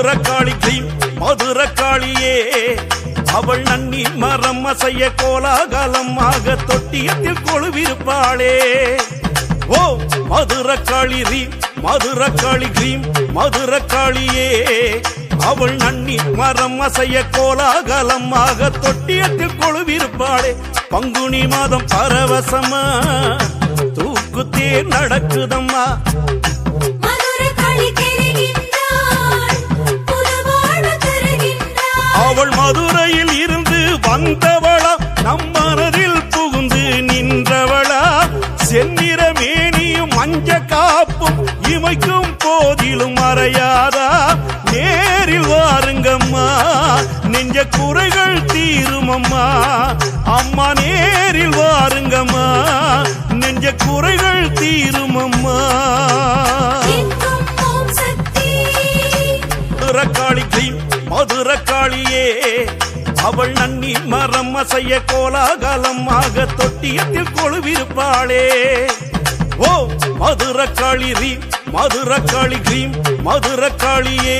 Madurakali cream மதுரக்காளியே. அவள் நன்னி மரம் அசைய கோலாகலமாக தொட்டியத்தில் கொழுவிருப்பாளே. ஓ மதுரக்காளி ரீம் மதுரக்காளி கிரீம் மதுரக்காளியே. அவள் நன்னி மரம் அசைய கோலாகலமாக தொட்டியத்தில் கொழுவிருப்பாளே. பங்குனி மாதம் பரவசமா தூக்குத்தே நடக்குதம்மா. மதுரையில் இருந்து வந்தவளா நம் மனதில் புகுந்து நின்றவளா. செந்நிற மேனியும் மஞ்ச காப்பும் இமைக்கும் போதிலும் மறையாதா. நேரில் வாருங்கம்மா நெஞ்ச குறைகள் தீருமம்மா. அம்மா நேரில் வாருங்கம்மா நெஞ்ச குறைகள் தீருமம்மா. ஓம் மதுர காளியே அவள் நன்னி மரம் அசைய கோலாகலமாக தொட்டியத்தில் கொழுவிருப்பாளே. ஓ மதுர காளி ரீம் மதுர காளி கிரீம் மதுர காளியே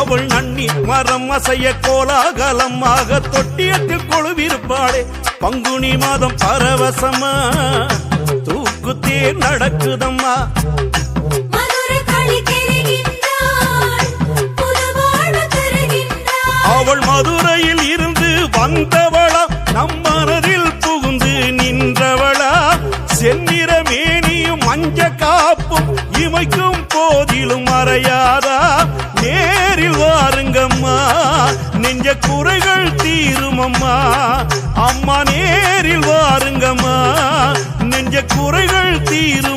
அவள் நன்னி மரம் அசைய கோலாகலமாக தொட்டியத்தில் கொழுவிருப்பாளே. பங்குனி மாதம் பரவசமா தூக்குத்தே நடக்குதம்மா. மதுரையில் இருந்து வந்தவளா நம் மனதில் புகுந்து நின்றவளா. செந்நிற மேனியும் மஞ்ச காப்பும் இமைக்கும் போதிலும் மறையாதா. நேரில் வாருங்கம்மா நெஞ்ச குறைகள் தீருமம்மா. அம்மா நேரில் வாருங்கம்மா நெஞ்ச குறைகள் தீரும்